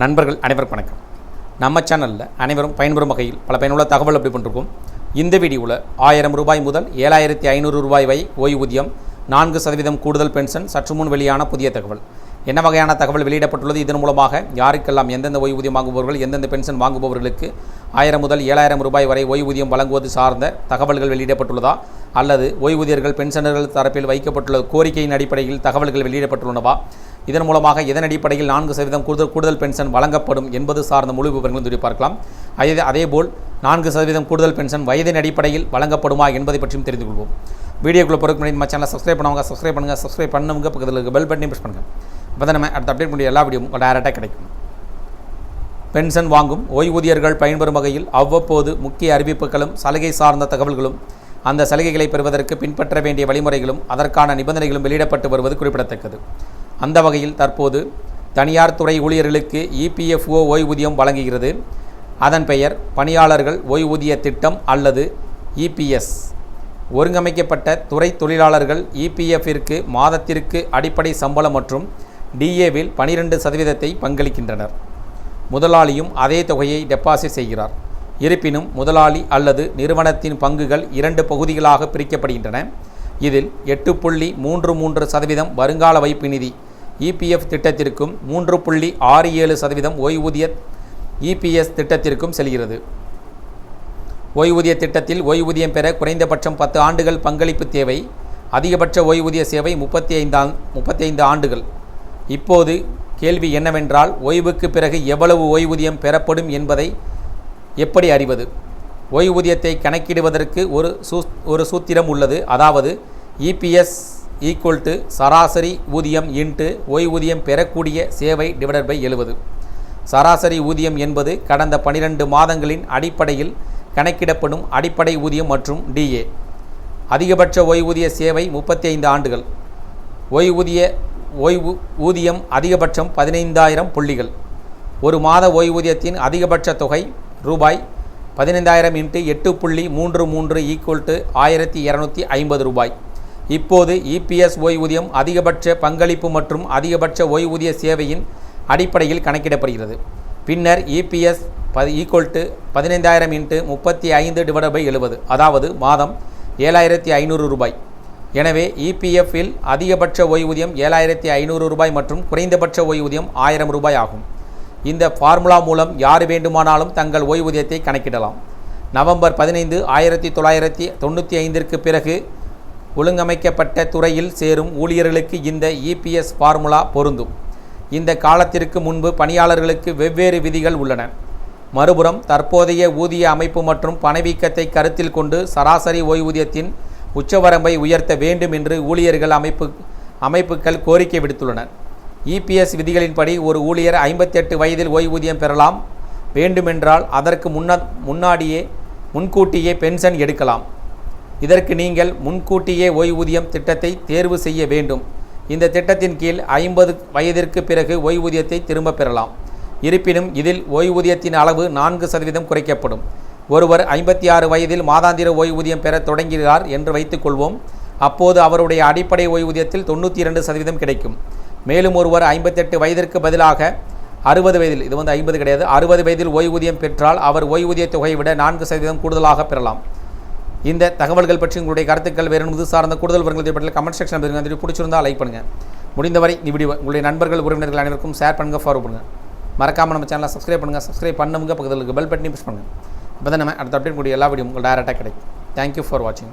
நண்பர்கள் அனைவருக்கும் வணக்கம். நம்ம சேனலில் அனைவரும் பயன்பெறும் வகையில் பல பயனுள்ள தகவல் அப்படி பண்ணிருக்கோம். இந்த வீடியோவில் ஆயிரம் ரூபாய் முதல் ஏழாயிரத்தி ஐநூறு ரூபாய் வரை ஓய்வூதியம் நான்கு சதவீதம் கூடுதல் பென்ஷன் சற்று முன் வெளியான புதிய தகவல். என்ன வகையான தகவல் வெளியிடப்பட்டுள்ளது? இதன் மூலமாக யாருக்கெல்லாம் எந்தெந்த ஓய்வூதியம் வாங்குபவர்கள் எந்தெந்த பென்ஷன் வாங்குபவர்களுக்கு ஆயிரம் முதல் ஏழாயிரம் ரூபாய் வரை ஓய்வூதியம் வழங்குவது சார்ந்த தகவல்கள் வெளியிடப்பட்டுள்ளதா? அல்லது ஓய்வூதியர்கள் பென்ஷனர்கள் தரப்பில் வைக்கப்பட்டுள்ள கோரிக்கையின் அடிப்படையில் தகவல்கள் வெளியிடப்பட்டுள்ளனவா? இதன் மூலமாக இதன் அடிப்படையில் நான்கு சதவீதம் கூடுதல் கூடுதல் பென்ஷன் வழங்கப்படும் என்பது சார்ந்த முழு விவரங்களும் சொல்லி பார்க்கலாம் அதே அதேபோல் நான்கு சதவீதம் கூடுதல் பென்ஷன் வயதின் அடிப்படையில் வழங்கப்படுமா என்பதை பற்றியும் தெரிந்து கொள்வோம். வீடியோக்குள்ளே பொறுக்க முடியும் நம்ம சேனலை சப்ஸ்கிரைப் பண்ணுவாங்க சப்ஸ்கிரைப் பண்ணுங்கள் சப்ஸ்கிரைப் பண்ணுங்க பக்கத்தில் இருக்க பெல் பட்டனையும் ப்ரெஸ் பண்ணுங்கள் இப்போ தான் நம்ம அடுத்த அப்டேட் பண்ணிய எல்லா வீடியோ டேரெக்டாக கிடைக்கும். பென்ஷன் வாங்கும் ஓய்வூதியர்கள் பயன்பெறும் வகையில் அவ்வப்போது முக்கிய அறிவிப்புகளும் சலுகை சார்ந்த தகவல்களும் அந்த சலுகைகளை பெறுவதற்கு பின்பற்ற வேண்டிய வழிமுறைகளும் அதற்கான நிபந்தனைகளும் வெளியிடப்பட்டு வருவது குறிப்பிடத்தக்கது. அந்த வகையில் தற்போது தனியார் துறை ஊழியர்களுக்கு இபிஎஃப்ஓ ஓய்வூதியம் வழங்குகிறது. அதன் பெயர் பணியாளர்கள் ஓய்வூதிய திட்டம் அல்லது இபிஎஸ் ஒருங்கமைக்கப்பட்ட துறை தொழிலாளர்கள் இபிஎஃப்பிற்கு மாதத்திற்கு அடிப்படை சம்பளம் மற்றும் டிஏவில் பனிரெண்டு சதவீதத்தை பங்களிக்கின்றனர். முதலாளியும் அதே தொகையை டெபாசிட் செய்கிறார். இருப்பினும் முதலாளி அல்லது நிறுவனத்தின் பங்குகள் இரண்டு பகுதிகளாக பிரிக்கப்படுகின்றன. இதில் எட்டு புள்ளி மூன்று மூன்று சதவீதம் வருங்கால வைப்பு நிதி இபிஎஃப் திட்டத்திற்கும் மூன்று புள்ளி ஆறு ஏழு சதவீதம் ஓய்வூதிய இபிஎஸ் திட்டத்திற்கும் செல்கிறது. ஓய்வூதிய திட்டத்தில் ஓய்வூதியம் பெற குறைந்தபட்சம் பத்து ஆண்டுகள் பங்களிப்பு தேவை. அதிகபட்ச ஓய்வூதிய சேவை முப்பத்தி ஐந்தாம் முப்பத்தி ஐந்து ஆண்டுகள். இப்போது கேள்வி என்னவென்றால் ஓய்வுக்கு பிறகு எவ்வளவு ஓய்வூதியம் பெறப்படும் என்பதை எப்படி அறிவது? ஓய்வூதியத்தை கணக்கிடுவதற்கு ஒரு சூ ஒரு சூத்திரம் உள்ளது. அதாவது இபிஎஸ் ஈக்குவல் டு சராசரி ஊதியம் இன்ட்டு ஓய்வூதியம் பெறக்கூடிய சேவை டிவைடட் பை எழுபது. சராசரி ஊதியம் என்பது கடந்த பனிரெண்டு மாதங்களின் அடிப்படையில் கணக்கிடப்படும் அடிப்படை ஊதியம் மற்றும் டிஏ அதிகபட்ச ஓய்வூதிய சேவை முப்பத்தி ஐந்து ஆண்டுகள் ஓய்வூதிய ஓய்வு ஊதியம் அதிகபட்சம் பதினைந்தாயிரம் புள்ளிகள். ஒரு மாத ஓய்வூதியத்தின் அதிகபட்ச தொகை ரூபாய் பதினைந்தாயிரம் இன்ட்டு எட்டு புள்ளி மூன்று மூன்று ஈக்குவல் டு ஆயிரத்தி இரநூத்தி ஐம்பது ரூபாய். இப்போது இபிஎஸ் ஓய்வூதியம் அதிகபட்ச பங்களிப்பு மற்றும் அதிகபட்ச ஓய்வூதிய சேவையின் அடிப்படையில் கணக்கிடப்படுகிறது. பின்னர் இபிஎஸ் பதி ஈக்குவல் டு பதினைந்தாயிரம் இன்ட்டு முப்பத்தி ஐந்து டிவைட் பை எழுபது அதாவது மாதம் ஏழாயிரத்தி ஐநூறு ரூபாய். எனவே இபிஎஃப்பில் அதிகபட்ச ஓய்வூதியம் ஏழாயிரத்தி ஐநூறு ரூபாய் மற்றும் குறைந்தபட்ச ஓய்வூதியம் ஆயிரம் ரூபாய் ஆகும். இந்த ஃபார்முலா மூலம் யார் வேண்டுமானாலும் தங்கள் ஓய்வூதியத்தை கணக்கிடலாம். நவம்பர் பதினைந்து ஆயிரத்தி தொள்ளாயிரத்தி தொண்ணூற்றி ஐந்திற்கு பிறகு ஒழுங்கமைக்கப்பட்ட துறையில் சேரும் ஊழியர்களுக்கு இந்த இபிஎஸ் ஃபார்முலா பொருந்தும். இந்த காலத்திற்கு முன்பு பணியாளர்களுக்கு வெவ்வேறு விதிகள் உள்ளன. மறுபுறம் தற்போதைய ஊதிய அமைப்பு மற்றும் பணவீக்கத்தை கருத்தில் கொண்டு சராசரி ஓய்வூதியத்தின் உச்சவரம்பை உயர்த்த வேண்டும் என்று ஊழியர்கள் அமைப்பு அமைப்புகள் கோரிக்கை விடுத்துள்ளனர். இபிஎஸ் விதிகளின்படி ஒரு ஊழியர் ஐம்பத்தெட்டு வயதில் ஓய்வூதியம் பெறலாம். வேண்டுமென்றால் அதற்கு முன்ன முன்னாடியே முன்கூட்டியே பென்ஷன் எடுக்கலாம். இதற்கு நீங்கள் முன்கூட்டியே ஓய்வூதியம் திட்டத்தை தேர்வு செய்ய வேண்டும். இந்த திட்டத்தின் கீழ் ஐம்பது வயதிற்கு பிறகு ஓய்வூதியத்தை திரும்பப் பெறலாம். இருப்பினும் இதில் ஓய்வூதியத்தின் அளவு நான்கு சதவீதம் குறைக்கப்படும். ஒருவர் ஐம்பத்தி ஆறு வயதில் மாதாந்திர ஓய்வூதியம் பெற தொடங்குகிறார் என்று வைத்துக்கொள்வோம் அப்போது அவருடைய அடிப்படை ஓய்வூதியத்தில் தொண்ணூற்றி இரண்டு சதவீதம் கிடைக்கும். மேலும் ஒருவர் ஐம்பத்தெட்டு வயதிற்கு பதிலாக அறுபது வயதில் இது வந்து ஐம்பது கிடையாது அறுபது வயதில் ஓய்வூதியம் பெற்றால் அவர் ஓய்வூதிய தொகையை விட நான்கு சதவீதம் கூடுதலாக பெறலாம். இந்த தகவல்கள் பற்றி உங்களுடைய கருத்துக்கள் வேறு இது சார்ந்த கூடுதல் விவரங்கள் பற்றி கமெண்ட் செக்ஷன் பதிவு பிடிச்சிருந்தா பிடிச்சிருந்தால் லைக் பண்ணுங்கள் முடிந்தவரை இந்த வீடியோ உங்களுடைய நண்பர்கள் உறவினர்கள் அனைவருக்கும் ஷேர் பண்ணுங்கள் ஃபாலோ பண்ணுங்கள் மறக்காமல் நம்ம சேனலை சப்ஸ்கிரைப் பண்ணுங்கள் சப்ஸ்கிரைப் பண்ணுங்க பக்கத்தில் இருக்க பெல் பட்டனையும் ப்ரெஸ் பண்ணுங்கள் இப்போ தான் நம்ம அடுத்த அப்டேட் கூடிய எல்லா வீடியோ உங்களுக்கு டேரெக்டாக கிடைக்கும். தேங்க்யூ ஃபார் வாட்சிங்